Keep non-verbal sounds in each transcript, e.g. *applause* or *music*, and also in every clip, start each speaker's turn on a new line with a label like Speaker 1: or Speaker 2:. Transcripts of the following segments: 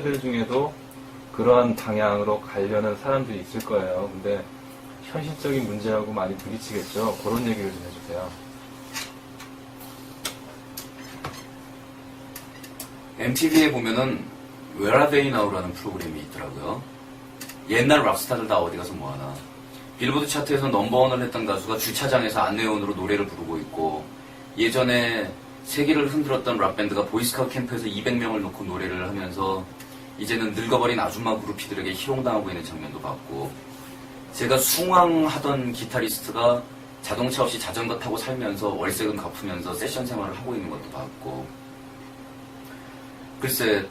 Speaker 1: 들 중에도 그러한 방향으로 가려는 사람들이 있을 거예요. 근데 현실적인 문제하고 많이 부딪히겠죠. 그런 얘기를 좀 해주세요.
Speaker 2: MTV에 보면은 Where Are They Now라는 프로그램이 있더라고요. 옛날 락스타들 다 어디 가서 뭐하나. 빌보드 차트에서 넘버원을 했던 가수가 주차장에서 안내원으로 노래를 부르고 있고 예전에 세계를 흔들었던 락밴드가 보이스카우트 캠프에서 200명을 놓고 노래를 하면서 이제는 늙어버린 아줌마 그룹피들에게 희롱당하고 있는 장면도 봤고 제가 숭앙하던 기타리스트가 자동차 없이 자전거 타고 살면서 월세금 갚으면서 세션 생활을 하고 있는 것도 봤고 글쎄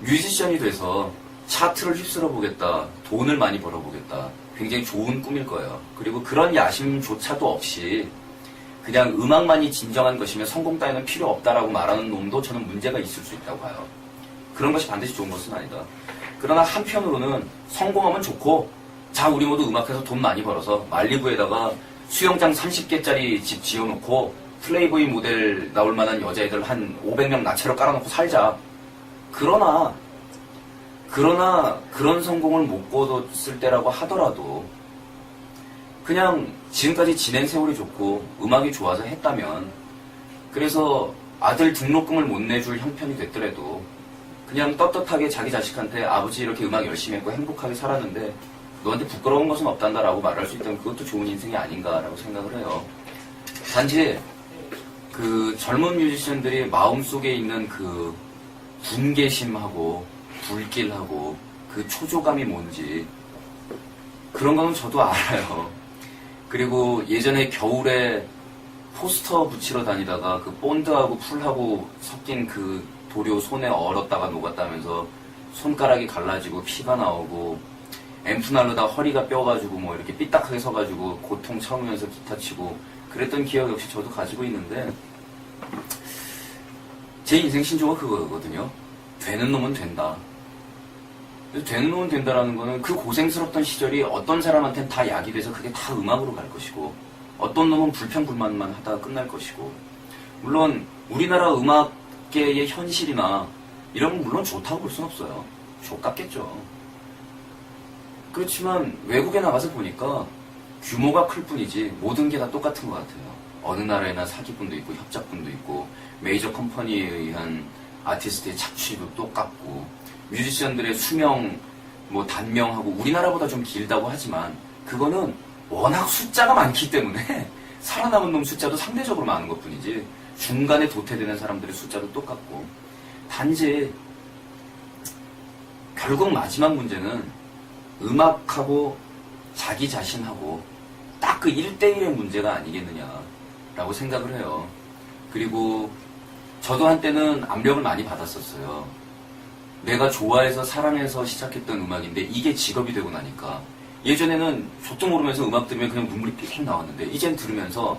Speaker 2: 뮤지션이 돼서 차트를 휩쓸어 보겠다 돈을 많이 벌어 보겠다 굉장히 좋은 꿈일 거예요. 그리고 그런 야심조차도 없이 그냥 음악만이 진정한 것이면 성공 따위는 필요 없다라고 말하는 놈도 저는 문제가 있을 수 있다고 봐요 그런 것이 반드시 좋은 것은 아니다. 그러나 한편으로는 성공하면 좋고 자 우리 모두 음악해서 돈 많이 벌어서 말리부에다가 수영장 30개짜리 집 지어놓고 플레이보이 모델 나올 만한 여자애들 한 500명 나체로 깔아놓고 살자. 그러나 그러나 그런 성공을 못 거뒀을 때라고 하더라도 그냥 지금까지 지낸 세월이 좋고 음악이 좋아서 했다면 그래서 아들 등록금을 못 내줄 형편이 됐더라도 그냥 떳떳하게 자기 자식한테 아버지 이렇게 음악 열심히 했고 행복하게 살았는데 너한테 부끄러운 것은 없단다라고 말할 수 있다면 그것도 좋은 인생이 아닌가라고 생각을 해요. 단지 그 젊은 뮤지션들이 마음속에 있는 그 분개심하고 불길하고 그 초조감이 뭔지 그런 거는 저도 알아요. 그리고 예전에 겨울에 포스터 붙이러 다니다가 그 본드하고 풀하고 섞인 그 도료 손에 얼었다가 녹았다면서 손가락이 갈라지고 피가 나오고 앰프 날르다 허리가 뼈가지고 뭐 이렇게 삐딱하게 서가지고 고통 참으면서 기타 치고 그랬던 기억 역시 저도 가지고 있는데 제 인생 신조가 그거거든요. 되는 놈은 된다. 되는 놈은 된다라는 거는 그 고생스럽던 시절이 어떤 사람한테는 다 약이 돼서 그게 다 음악으로 갈 것이고 어떤 놈은 불평불만만 하다가 끝날 것이고 물론 우리나라 음악 계의 현실이나 이런 건 물론 좋다고 볼순 없어요. 좋겠죠. 그렇지만 외국에 나가서 보니까 규모가 클 뿐이지 모든 게 다 똑같은 것 같아요. 어느 나라에나 사기꾼도 있고 협작꾼도 있고 메이저 컴퍼니에 의한 아티스트의 착취도 똑같고 뮤지션들의 수명 뭐 단명하고 우리나라보다 좀 길다고 하지만 그거는 워낙 숫자가 많기 때문에 *laughs* 살아남은 놈 숫자도 상대적으로 많은 것 뿐이지 중간에 도태되는 사람들의 숫자도 똑같고 단지 결국 마지막 문제는 음악하고 자기 자신하고 딱 그 1대1의 문제가 아니겠느냐라고 생각을 해요. 그리고 저도 한때는 압력을 많이 받았었어요. 내가 좋아해서 사랑해서 시작했던 음악인데 이게 직업이 되고 나니까 예전에는 저도 모르면서 음악 들으면 그냥 눈물이 픽 나왔는데 이젠 들으면서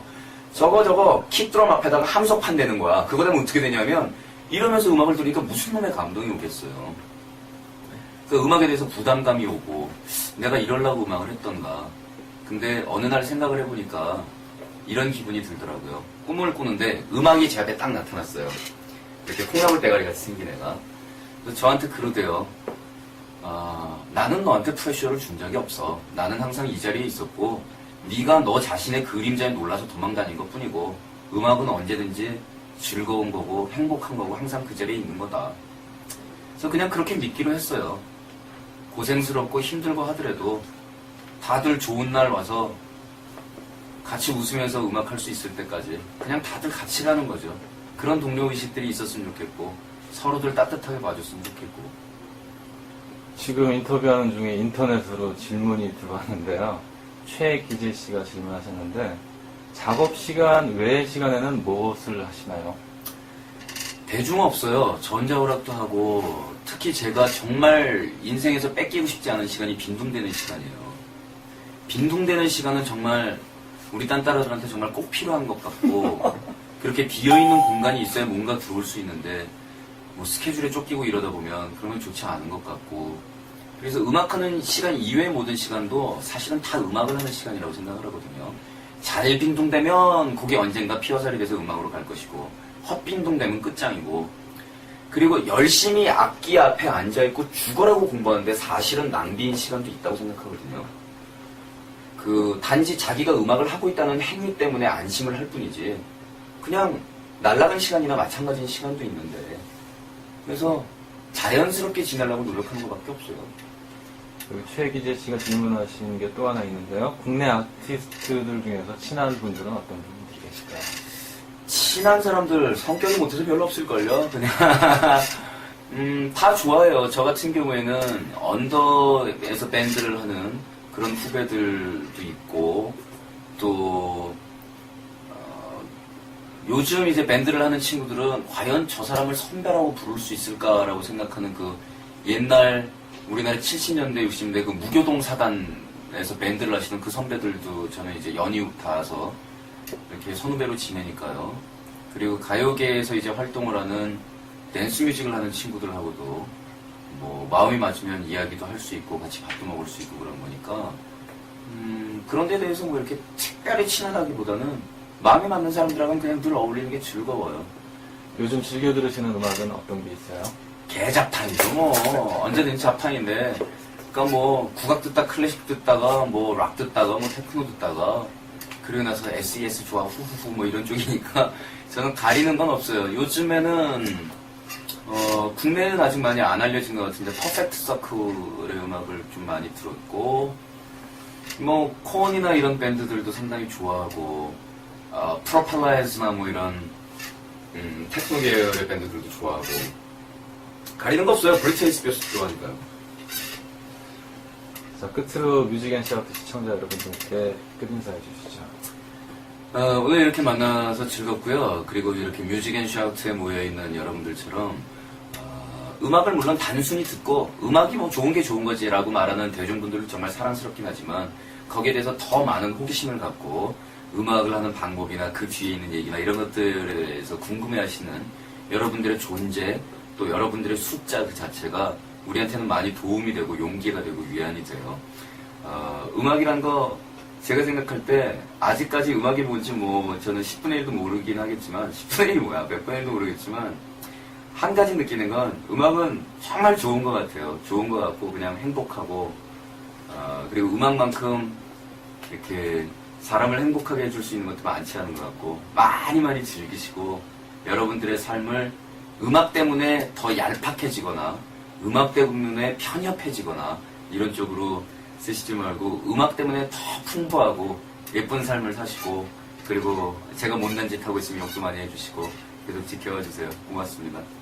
Speaker 2: 저거 저거 킥드럼 앞에다가 함석판 되는 거야. 그거 되면 어떻게 되냐면 이러면서 음악을 들으니까 무슨 놈의 감동이 오겠어요. 그 음악에 대해서 부담감이 오고 내가 이럴라고 음악을 했던가. 근데 어느 날 생각을 해보니까 이런 기분이 들더라고요. 꿈을 꾸는데 음악이 제 앞에 딱 나타났어요. 이렇게 콩나물 대가리 같이 생긴 애가. 그래서 저한테 그러대요. 아, 나는 너한테 프레셔를 준 적이 없어. 나는 항상 이 자리에 있었고 네가 너 자신의 그림자에 놀라서 도망다닌 것 뿐이고 음악은 언제든지 즐거운 거고 행복한 거고 항상 그 자리에 있는 거다 그래서 그냥 그렇게 믿기로 했어요. 고생스럽고 힘들고 하더라도 다들 좋은 날 와서 같이 웃으면서 음악할 수 있을 때까지 그냥 다들 같이 가는 거죠. 그런 동료 의식들이 있었으면 좋겠고 서로들 따뜻하게 봐줬으면 좋겠고
Speaker 1: 지금 인터뷰하는 중에 인터넷으로 질문이 들어왔는데요. 최기재 씨가 질문하셨는데 작업 시간 외의 시간에는 무엇을 하시나요?
Speaker 2: 대중 없어요. 전자오락도 하고 특히 제가 정말 인생에서 뺏기고 싶지 않은 시간이 빈둥대는 시간이에요. 빈둥대는 시간은 정말 우리 딴따라들한테 정말 꼭 필요한 것 같고 *laughs* 그렇게 비어있는 공간이 있어야 뭔가 들어올 수 있는데 뭐 스케줄에 쫓기고 이러다 보면 그러면 좋지 않은 것 같고 그래서 음악하는 시간 이외의 모든 시간도 사실은 다 음악을 하는 시간이라고 생각을 하거든요. 잘 빈둥대면 그게 언젠가 피어살이 돼서 음악으로 갈 것이고 헛빈둥대면 끝장이고 그리고 열심히 악기 앞에 앉아있고 죽어라고 공부하는데 사실은 낭비인 시간도 있다고 생각하거든요. 그, 단지 자기가 음악을 하고 있다는 행위 때문에 안심을 할 뿐이지, 그냥 날라간 시간이나 마찬가지인 시간도 있는데, 그래서 자연스럽게 지내려고 노력하는 것밖에 없어요.
Speaker 1: 그리고 최기재 씨가 질문하신 게 또 하나 있는데요. 국내 아티스트들 중에서 친한 분들은 어떤 분들이 계실까요?
Speaker 2: 친한 사람들 성격이 못해서 별로 없을걸요. 그냥 *laughs* 음, 다 좋아해요. 저 같은 경우에는 언더에서 밴드를 하는 그런 후배들도 있고 또 어, 요즘 이제 밴드를 하는 친구들은 과연 저 사람을 선배라고 부를 수 있을까라고 생각하는 그 옛날 우리나라 70년대 60년대 그 무교동 사단에서 밴드를 하시는 그 선배들도 저는 이제 연이웃 닿아서 이렇게 선후배로 지내니까요. 그리고 가요계에서 이제 활동을 하는 댄스 뮤직을 하는 친구들하고도 뭐 마음이 맞으면 이야기도 할 수 있고 같이 밥도 먹을 수 있고 그런 거니까 음, 그런 데 대해서 뭐 이렇게 특별히 친하다기보다는 마음에 맞는 사람들하고는 그냥 늘 어울리는 게 즐거워요.
Speaker 1: 요즘 즐겨 들으시는 음악은 어떤 게 있어요?
Speaker 2: 개잡탕이죠 뭐 언제든지 잡탕인데 그니까 뭐 국악 듣다 클래식 듣다가 뭐 락 듣다가 뭐 테크노 듣다가 그러고 나서 SES 좋아 후후후 뭐 이런 쪽이니까 *laughs* 저는 가리는 건 없어요 요즘에는 어 국내는 아직 많이 안 알려진 것 같은데 퍼펙트 서클의 음악을 좀 많이 들었고 뭐 코언이나 이런 밴드들도 상당히 좋아하고 어, 프로펠라이즈나 뭐 이런 음, 테크노 계열의 밴드들도 좋아하고 가리는 거 없어요. 브리트니 스피어스 좋아하니까요.
Speaker 1: 자, 끝으로 뮤직 앤 샤우트 시청자 여러분들께 끝인사 해 주시죠.
Speaker 2: 어, 오늘 이렇게 만나서 즐겁고요. 그리고 이렇게 뮤직 앤 샤우트에 모여있는 여러분들처럼 어, 음악을 물론 단순히 듣고 음악이 뭐 좋은 게 좋은 거지라고 말하는 대중분들도 정말 사랑스럽긴 하지만 거기에 대해서 더 많은 호기심을 갖고 음악을 하는 방법이나 그 뒤에 있는 얘기나 이런 것들에 대해서 궁금해하시는 여러분들의 존재 또 여러분들의 숫자 그 자체가 우리한테는 많이 도움이 되고 용기가 되고 위안이 돼요. 어, 음악이란 거 제가 생각할 때 아직까지 음악이 뭔지 뭐 저는 10분의 1도 모르긴 하겠지만 10분의 1이 뭐야 몇 분의 1도 모르겠지만 한 가지 느끼는 건 음악은 정말 좋은 것 같아요. 좋은 것 같고 그냥 행복하고 어, 그리고 음악만큼 이렇게 사람을 행복하게 해줄 수 있는 것도 많지 않은 것 같고 많이 많이 즐기시고 여러분들의 삶을 음악 때문에 더 얄팍해지거나 음악 때문에 편협해지거나 이런 쪽으로 쓰시지 말고 음악 때문에 더 풍부하고 예쁜 삶을 사시고 그리고 제가 못난 짓 하고 있으면 욕도 많이 해주시고 계속 지켜봐 주세요. 고맙습니다.